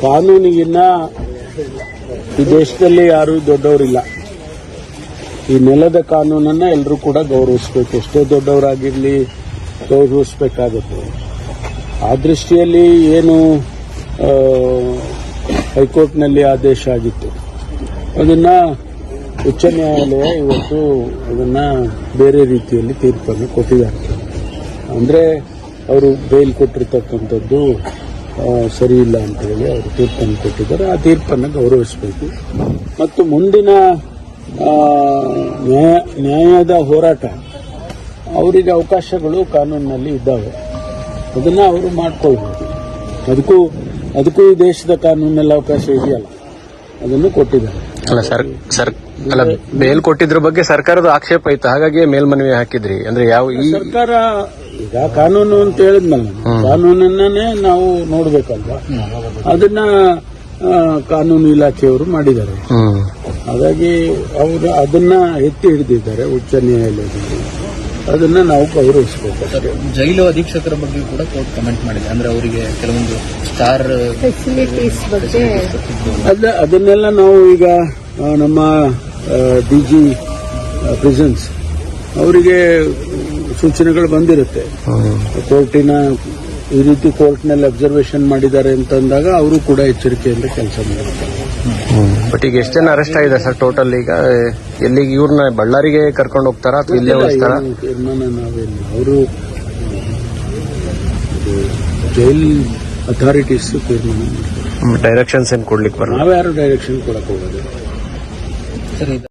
ಕಾನೂನಿಗಿನ್ನ ಈ ದೇಶದಲ್ಲಿ ಯಾರು ದೊಡ್ಡವರಿಲ್ಲ. ಈ ನೆಲದ ಕಾನೂನನ್ನ ಎಲ್ಲರೂ ಕೂಡ ಗೌರವಿಸಬೇಕು. ಎಷ್ಟೇ ದೊಡ್ಡವರಾಗಿರಲಿ ಗೌರವಿಸಬೇಕಾಗುತ್ತೆ. ಆ ದೃಷ್ಟಿಯಲ್ಲಿ ಏನು ಹೈಕೋರ್ಟ್ನಲ್ಲಿ ಆದೇಶ ಆಗಿತ್ತು. ಅದನ್ನ ಉಚ್ಚ ನ್ಯಾಯಾಲಯ ಇವತ್ತು ಅದನ್ನ ಬೇರೆ ರೀತಿಯಲ್ಲಿ ತೀರ್ಪನ್ನು ಕೊಟ್ಟಿದ್ದಾರೆ. ಅಂದ್ರೆ, ಅವರು ಬೇಲ್ ಕೊಟ್ಟಿರ್ತಕ್ಕಂಥದ್ದು ಸರಿ ಇಲ್ಲ ಅಂತ ಹೇಳಿ ಅವರು ತೀರ್ಪನ್ನು ಕೊಟ್ಟಿದ್ದಾರೆ. ಆ ತೀರ್ಪನ್ನು ಗೌರವಿಸಬೇಕು. ಮತ್ತು ಮುಂದಿನ ನ್ಯಾಯ, ನ್ಯಾಯದ ಹೋರಾಟ, ಅವರಿಗೆ ಅವಕಾಶಗಳು ಕಾನೂನಿನಲ್ಲಿ ಇದ್ದಾವೆ. ಅದನ್ನ ಅವರು ಮಾಡ್ಕೊಳ್ಬೋದು ಅದಕ್ಕೂ ಅದಕ್ಕೂ ಈ ದೇಶದ ಕಾನೂನಲ್ಲಿ ಅವಕಾಶ ಇದೆಯಲ್ಲ. ಅದನ್ನು ಕೊಟ್ಟಿದ್ದಾರೆ. ಅಲ್ಲ ಸರ್ ಸರ್ ಅಲ್ಲ ಬೇಲ್ ಕೊಟ್ಟಿದ್ರ ಬಗ್ಗೆ ಸರ್ಕಾರದ ಆಕ್ಷೇಪ ಇತ್ತು. ಹಾಗಾಗಿ ಮೇಲ್ಮನವಿ ಹಾಕಿದ್ರಿ. ಅಂದ್ರೆ ಯಾವ ಈ ಸರ್ಕಾರ ಈಗ ಕಾನೂನು ಅಂತ ಹೇಳಿದ್ನಲ್ಲ ನಾನು. ಕಾನೂನನ್ನೇ ನಾವು ನೋಡ್ಬೇಕಲ್ವಾ? ಅದನ್ನ ಆ, ಕಾನೂನು ಇಲಾಖೆಯವರು ಮಾಡಿದ್ದಾರೆ. ಹಾಗಾಗಿ ಅವರು ಅದನ್ನ ಎತ್ತಿ ಹಿಡಿದಿದ್ದಾರೆ ಉಚ್ಚ ನ್ಯಾಯಾಲಯದಲ್ಲಿ. ಅದನ್ನ ನಾವು ಗೌರವಿಸಬೇಕು ಸರ್ ಜೈಲು ಅಧೀಕ್ಷಕರ ಬಗ್ಗೆ ಕೂಡ ಕೋರ್ಟ್ ಕಮೆಂಟ್ ಮಾಡಿದೆ. ಅಂದ್ರೆ ಅವರಿಗೆ ಕೆಲವೊಂದು ಸ್ಟಾರ್ ಫೆಸಿಲಿಟೀಸ್ ಬಗ್ಗೆ ಅದ ಅದನ್ನೆಲ್ಲ ನಾವು ಈಗ ನಮ್ಮ ಡಿ ಜಿ ಪ್ರಿಸನ್ಸ್ ಅವರಿಗೆ ಸೂಚನೆಗಳು ಬಂದಿರುತ್ತೆ. ಕೋರ್ಟಿನ ಈ ರೀತಿ ಕೋರ್ಟ್ನಲ್ಲಿ ಅಬ್ಸರ್ವೇಷನ್ ಮಾಡಿದ್ದಾರೆ ಅಂತಂದಾಗ ಅವರು ಕೂಡ ಎಚ್ಚರಿಕೆಯಿಂದ ಕೆಲಸ ಮಾಡುತ್ತಾರೆ. ಬಟ್ ಈಗ ಎಷ್ಟು ಜನ ಅರೆಸ್ಟ್ ಆಗಿದೆ ಸರ್ ಟೋಟಲ್ ಈಗ? ಎಲ್ಲಿಗೆ ಇವ್ರನ್ನ ಬಳ್ಳಾರಿಗೆ ಕರ್ಕೊಂಡು ಹೋಗ್ತಾರಾ ಅಥವಾ ಇಲ್ಲೇ ಉಳಿಸ್ತಾರ? ಏನು ತೀರ್ಮಾನ ನಾವೇನು. ಅವರು ಜೈಲ್ ಅಥಾರಿಟೀಸ್ ತೀರ್ಮಾನ ಮಾಡ್ತಾರೆ. ಡೈರೆಕ್ಷನ್ಸ್ ಏನು ಕೊಡ್ಲಿಕ್ಕೆ ಬರಲ್ಲ? ನಾವ್ಯಾರು ಡೈರೆಕ್ಷನ್ ಕೊಡಕ್ ಹೋಗೋದು? ಸರ್ ಇದು